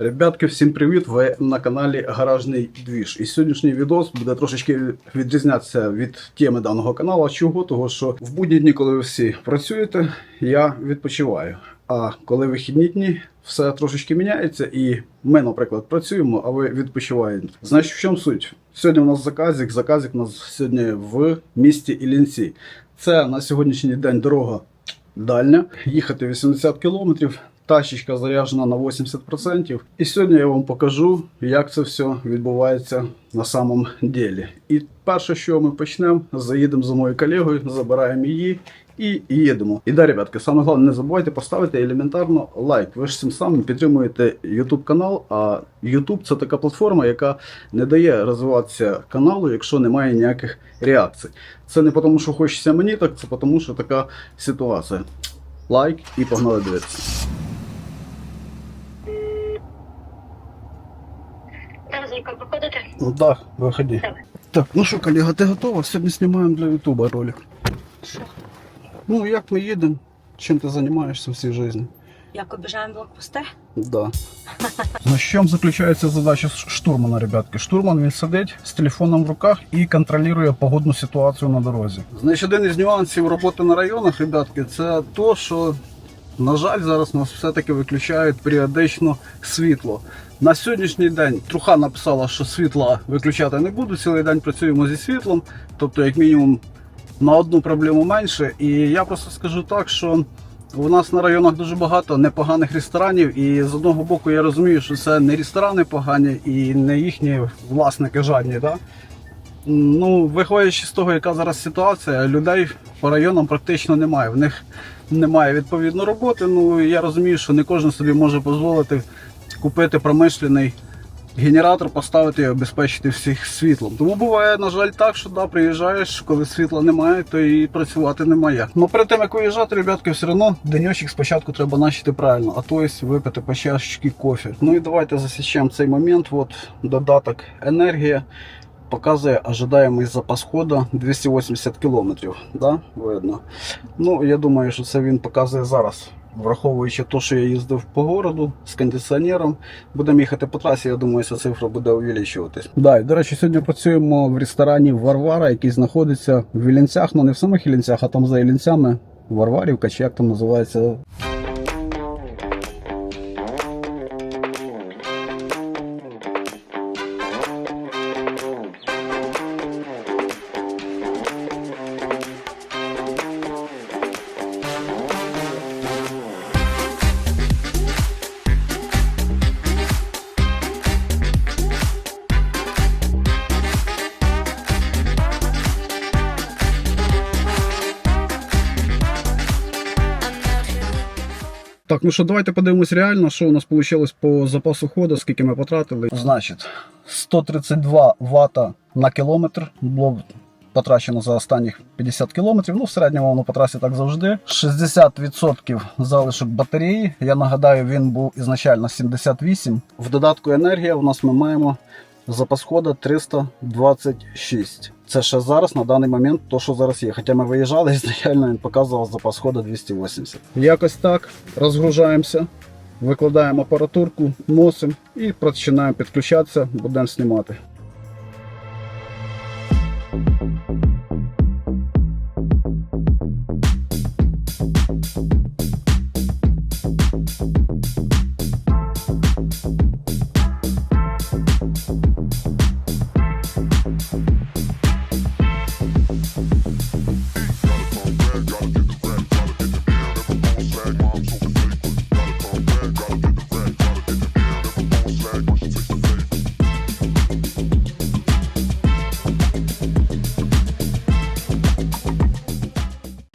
Ребятки, всім привіт! Ви на каналі Гаражний Двіж. І сьогоднішній відос буде трошечки відрізнятися від теми даного каналу. Чого? Того, що в будні дні, коли ви всі працюєте, я відпочиваю. А коли вихідні дні, все трошечки міняється, і ми, наприклад, працюємо, а ви відпочиваєте. Значить, в чому суть? Сьогодні у нас заказик. Заказик у нас сьогодні в місті Іллінці. Це на сьогоднішній день дорога дальня. Їхати 80 кілометрів. Тачечка заряджена на 80%. І сьогодні я вам покажу, як це все відбувається на самом ділі. І перше, що ми почнемо, заїдемо за моєю колегою, забираємо її і їдемо. І да, ребятки, саме головне, не забувайте поставити елементарно лайк. Ви ж цим самим підтримуєте YouTube канал. А YouTube це така платформа, яка не дає розвиватися каналу, якщо немає ніяких реакцій. Це не тому, що хочеться мені, так це тому, що така ситуація. Лайк і погнали дивитися. Ну так, виходи. Давай. Так, ну що, колега, ти готова? Сьогодні знімаємо для Ютуба ролик. Що? Ну, як ми їдемо, чим ти займаєшся в цій житті? Як обіжаємо блокпости? Да. Ну, в чому заключається задача штурмана, ребятки? Штурман він сидить з телефоном в руках і контролює погодну ситуацію на дорозі. Значить, один із нюансів роботи на районах, ребятки, це то, що, на жаль, зараз нас все-таки виключають періодично світло. На сьогоднішній день Труха написала, що світла виключати не буду. Цілий день працюємо зі світлом, тобто, як мінімум, на одну проблему менше. І я просто скажу так, що у нас на районах дуже багато непоганих ресторанів, і з одного боку я розумію, що це не ресторани погані і не їхні власники жадні. Да? Ну, виходячи з того, яка зараз ситуація, людей по районам практично немає. В них немає відповідно роботи. Ну я розумію, що не кожен собі може дозволити купити промишлений генератор, поставити і обезпечити всіх світлом. Тому буває, на жаль, так, що да, приїжджаєш, коли світла немає, то і працювати немає. Ну перед тим як виїжджати, ребятки, все одно денечок спочатку треба начати правильно, а то є випити по чашечки кофе. Ну і давайте засічемо цей момент. От додаток енергія. Показує ожидаємий запас ходу 280 км. Да? Видно. Ну, я думаю, що це він показує зараз. Враховуючи те, що я їздив по городу з кондиціонером, будемо їхати по трасі, я думаю, ця цифра буде увеличуватись. Да, і, до речі, сьогодні працюємо в ресторані Варвара, який знаходиться в Іллінцях, ну не в самих Іллінцях, а там за Іллінцями. Варварівка, чи як там називається. Так, ну що, давайте подивимось реально, що у нас вийшло по запасу ходу, скільки ми потратили. Значить, 132 Вт на кілометр було потрачено за останніх 50 кілометрів. Ну, в середньому воно по трасі так завжди. 60% залишок батареї. Я нагадаю, він був ізначально 78. В додатку енергія у нас ми маємо запас ходу 326. Це ще зараз на даний момент, то що зараз є. Хоча ми виїжджали, ізначально він показував запас ходу 280. Якось так розгружаємося, викладаємо апаратурку, носимо і починаємо підключатися, будемо знімати.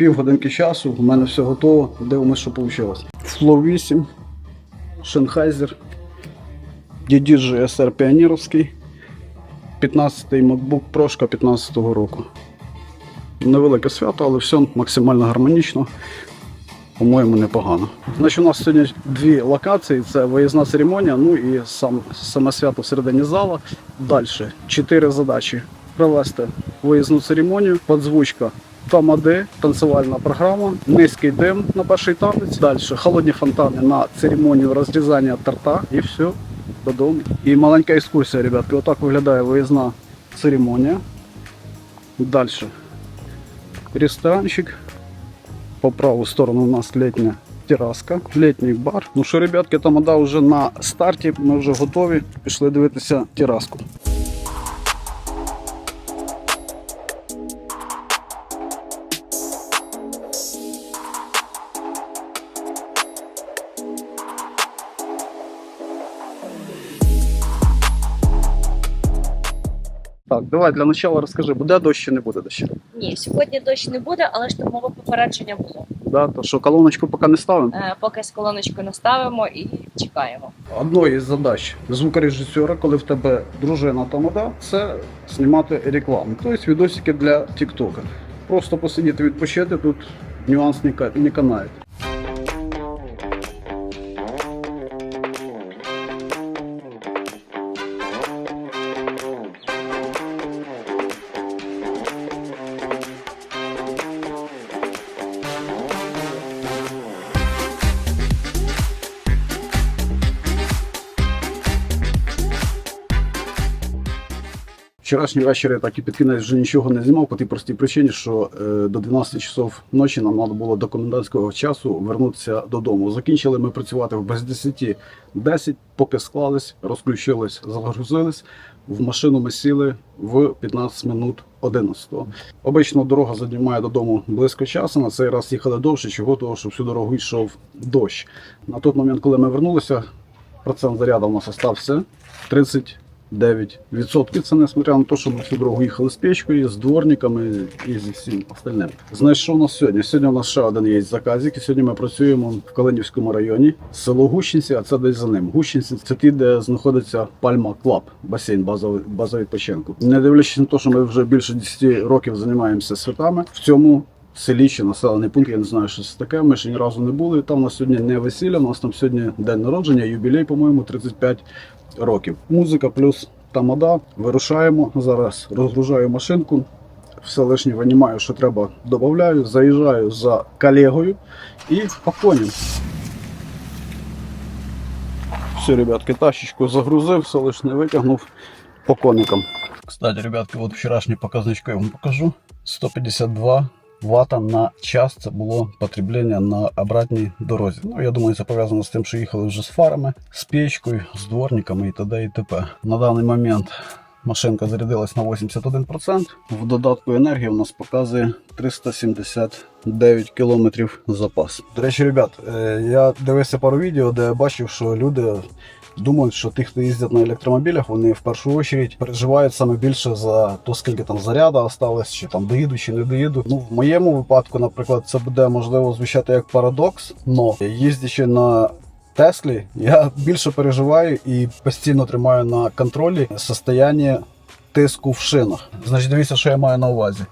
Півгодинки часу, у мене все готово. Дивимося, що вийшло. Flow 8, Sennheiser, DDG SR Піонірівський, 15-й MacBook Pro 15-го року. Невелике свято, але все максимально гармонічно. По-моєму, непогано. Значить, у нас сьогодні дві локації: це виїзна церемонія, ну і сам, саме свято всередині зала. Далі чотири задачі: провести виїзну церемонію, подзвучка Тамади, танцювальна програма, низький дим на перший танець. Далі холодні фонтани на церемонію розрізання торта і все. додому. І маленька екскурсія, ребятки. Отак виглядає виїзна церемонія. Далі. Ресторанчик. По праву сторону у нас літня тераска, літній бар. Ну що, ребятки, тамада вже на старті. Ми вже готові. Пішли дивитися тераску. Давай для начала розкажи, буде дощ чи не буде дощу? Ні, сьогодні дощ не буде, але штурмове попередження було. Да, то що колоночку поки не ставимо. Е, поки з колоночку наставимо і чекаємо. Одною із задач звукорежисера, коли в тебе дружина тамада, це знімати рекламу. Тобто відосики для Тіктока. Просто посидіти відпочити, тут нюанс не, не канає. Вчорашній вечір так і під кінець вже нічого не знімав по тій простій причині, що е, до 12 часов ночі нам треба було до комендантського часу вернутися додому. Закінчили ми працювати в без 10 10, поки склались, розключились, загрузились. В машину ми сіли в 15 минут 11. Обично дорога займає додому близько часу. На цей раз їхали довше, чого того, що всю дорогу йшов дощ. На той момент, коли ми вернулися, процент заряду у нас остався 30 9%. Це несмотря на те, що ми всю дорогу їхали з печкою, з дворниками і зі всім остальним. Знаєш, що у нас сьогодні? Сьогодні у нас ще один є заказик. І сьогодні ми працюємо в Калинівському районі. Село Гущинці, а це десь за ним. Гущинці це ті, де знаходиться Пальма Клаб, басейн базовий, базовий відпочинку. Не дивлячись на те, що ми вже більше 10 років займаємося святами. В цьому селі чи населений пункт, я не знаю, що це таке. Ми ще ні разу не були. Там у нас сьогодні не весілля, у нас там сьогодні день народження, юбілей, по-моєму, 35 років. Музика плюс тамада. Вирушаємо. Зараз розгружаю машинку. Все лишнє винімаю, що треба, додаю. Заїжджаю за колегою і по коням. Все, ребятки, тащечку загрузив, все лишнє витягнув по коникам. Кстати, ребятки, от вчорашні показнички я вам покажу. 152 вата на час це було потреблення на обратній дорозі. Ну, я думаю, це пов'язано з тим, що їхали вже з фарами, з печкою, з дворниками і т.д. і т.п. На даний момент машинка зарядилась на 81%. В додатку енергії у нас показує 379 кілометрів запас. До речі, ребят, е, я дивився пару відео, де я бачив, що люди думають, що ті, хто їздять на електромобілях, вони в першу чергу переживають саме більше за то, скільки там заряду осталось, чи там доїду, чи не доїду. Ну, в моєму випадку, наприклад, це буде можливо звучати як парадокс, але їздячи на Теслі, я більше переживаю і постійно тримаю на контролі состояння тиску в шинах. Значить, дивіться, що я маю на увазі.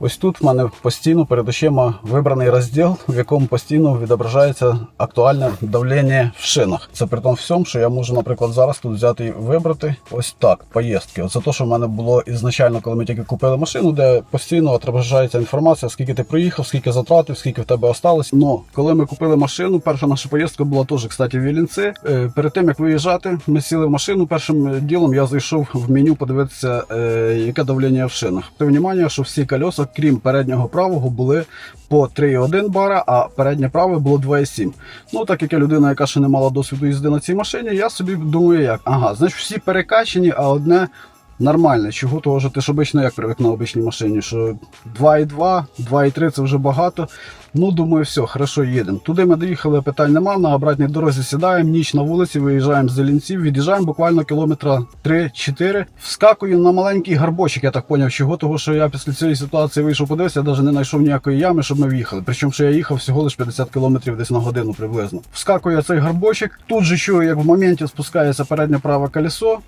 Ось тут в мене постійно перед очима вибраний розділ, в якому постійно відображається актуальне давлення в шинах. Це при тому всьому, що я можу, наприклад, зараз тут взяти і вибрати ось так поїздки. Оце те, що в мене було ізначально, коли ми тільки купили машину, де постійно відображається інформація, скільки ти проїхав, скільки затратив, скільки в тебе осталось. Но коли ми купили машину, перша наша поїздка була теж, кстати, в Вілінці. Е, Перед тим як виїжджати, ми сіли в машину. Першим ділом я зайшов в меню подивитися, е, яке давлення в шинах. Ти внимання, що всі кольоса, крім переднього правого, були по 3,1 бара, а переднє праве було 2,7. Ну, так як я людина, яка ще не мала досвіду їзди на цій машині, я собі думаю, як ага, значить всі перекачені, а одне. Нормальне, чого того, що ти ж обично як привик на обичній машині, що 2,2, 2,3 це вже багато. Ну, думаю, все, хорошо, їдемо. Туди ми доїхали, питань нема. На обратній дорозі сідаємо, ніч на вулиці, виїжджаємо з Зелінців, від'їжджаємо буквально кілометра 3-4. Вскакую на маленький гарбочок, я так поняв, чого того, що я після цієї ситуації вийшов подивитися, я навіть не знайшов ніякої ями, щоб ми в'їхали. Причому, що я їхав всього лише 50 кілометрів десь на годину приблизно. Вскакує цей гарбочок. Тут же чую, як в моменті спускається переднє праве колесо.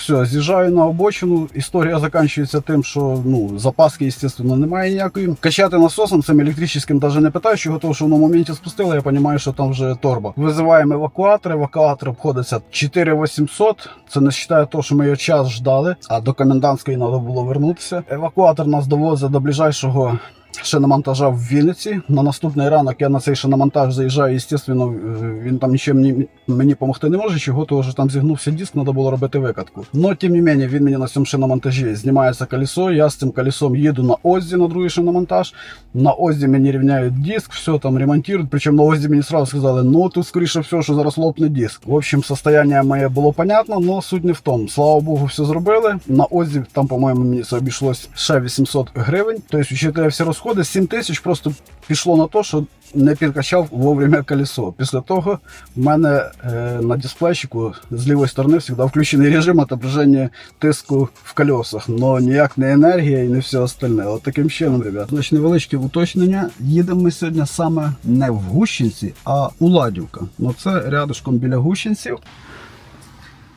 Все, з'їжджаю на обочину. Історія закінчується тим, що ну запаски, звісно, немає ніякої. Качати насосом цим електричним навіть не питаю, чого того, що на моменті спустили, я розумію, що там вже торба. Визиваємо евакуатор, евакуатор обходиться 4800. Це не вважає того, що ми його час ждали, а до комендантської треба було вернутися. Евакуатор нас довозить до ближайшого шиномонтажа в Вінниці. На наступний ранок я на цей шиномонтаж заїжджаю. Звісно, він там нічим мені, допомогти не може, чого того, що там зігнувся диск, треба було робити викатку. Но тим не менше, він мені на цьому шиномонтажі знімається колесо. Я з цим колесом їду на Озді на другий шиномонтаж. На Озді мені рівняють диск, все там ремонтують. Причому на Озді мені сразу сказали, ну тут скоріше все, що зараз лопне диск. В общем, состояние моє було понятно, але суть не в тому. Слава Богу, все зробили. На Озді там, по-моєму, мені це обійшлось ще 800 гривень. Тобто, учитывая всі розходи, 7 тисяч просто пішло на те, що не підкачав вовремя колесо. Після того в мене е, на дисплейчику з лівої сторони завжди включений режим отображення тиску в колесах, але ніяк не енергія і не все остальне. От таким чином, ребят. Значить, невеличке уточнення. Їдемо ми сьогодні саме не в Гущинці, а у Ладівка. Ну це рядышком біля Гущинців.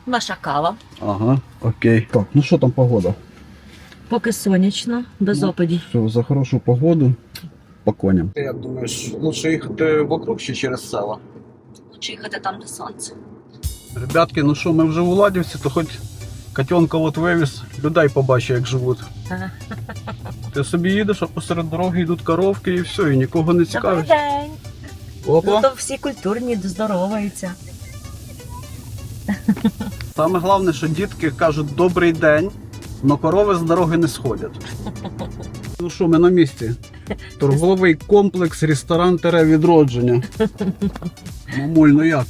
Наша кава. Ага, окей. Так, ну що там погода? Поки сонячно, без Ну. опадів. Все, за хорошу погоду по коням. Ти як думаєш, лучше їхати вокруг чи через села? Лучше їхати там, де сонце. Ребятки, ну що, ми вже в Ладівці, то хоч котенка от вивіз, людей побачив, як живуть. Ти собі їдеш, а посеред дороги йдуть коровки і все, і нікого не Добрий цікавить. день. Ну то всі культурні здороваються. Саме головне, що дітки кажуть добрий день, але корови з дороги не сходять. Ну що, ми на місці. Торговий комплекс, ресторан тере відродження. Мамуль, ну як?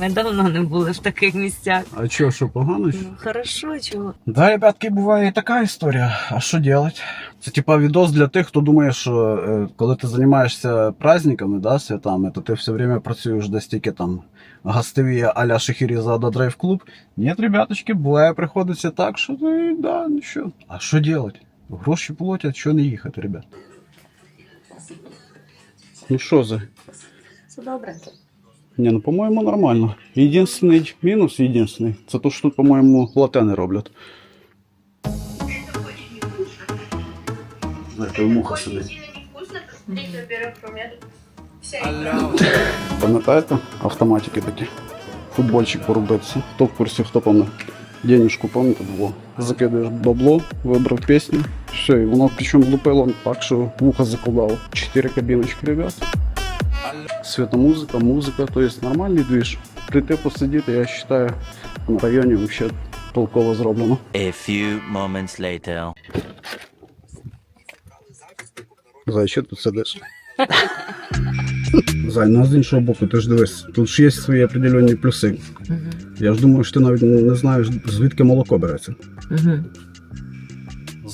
Ми давно не були в таких місцях. А що, що погано? чи? Ну, хорошо, чого. Да, ребятки, буває і така історія. А що делать? Це типа відос для тих, хто думає, що е, коли ти займаєшся праздниками, да, святами, то ти все время працюєш десь тільки там гостеві а-ля Шахірізада Драйв Клуб. Ні, ребяточки, буває, приходиться так, що ти, да, ну що. А що делать? Гроші платять, що не їхати, ребят. Ну що за? Все добре. Ні, ну по-моєму нормально. Єдиний мінус, єдиний, це то, що тут, по-моєму, лате не роблять. Знаєте, муха сидить. Пам'ятаєте? Автоматики такі. Футбольчик порубиться. Хто в курсі, хто пам'ятає. Денежку пам'ятаєте було Закидаєш бабло, вибрав пісню. Все, і воно причому лупило так, що вуха закладало. Чотири кабіночки, ребят. Светомузыка, музыка, то есть нормальный движ. Прийти посидіти, я вважаю, на районі вообще толково зроблено. A few moments later. Зай, що тут сидиш? Зай, ну а з іншого боку, ти ж дивись, тут ж є свої определенні плюси. Я ж думаю, що ти навіть не знаєш, звідки молоко береться. 嗯哼。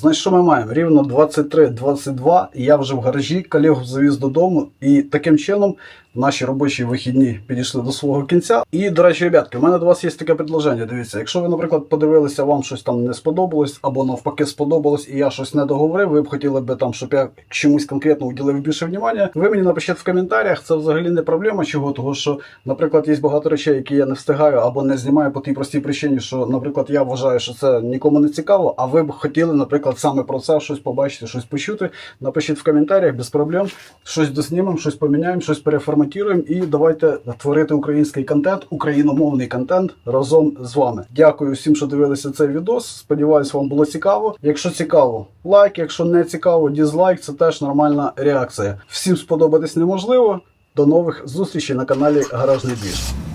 Значить, що ми маємо? Рівно 23-22, я вже в гаражі, колегу завіз додому, і таким чином наші робочі вихідні підійшли до свого кінця. І, до речі, ребятки, у мене до вас є таке предложення. Дивіться, якщо ви, наприклад, подивилися, вам щось там не сподобалось, або навпаки сподобалось, і я щось не договорив, ви б хотіли би там, щоб я чомусь конкретно уділив більше внимання, ви мені напишіть в коментарях, це взагалі не проблема чого, того що, наприклад, є багато речей, які я не встигаю або не знімаю по тій простій причині, що, наприклад, я вважаю, що це нікому не цікаво, а ви б хотіли, наприклад, саме про це щось побачити, щось почути. Напишіть в коментарях без проблем. Щось доснімемо, щось поміняємо, щось переформатуємо і давайте творити український контент, україномовний контент разом з вами. Дякую всім, що дивилися цей відос. Сподіваюсь, вам було цікаво. Якщо цікаво, лайк. Якщо не цікаво, дізлайк це теж нормальна реакція. Всім сподобатись неможливо. До нових зустрічей на каналі Гаражний Двіж.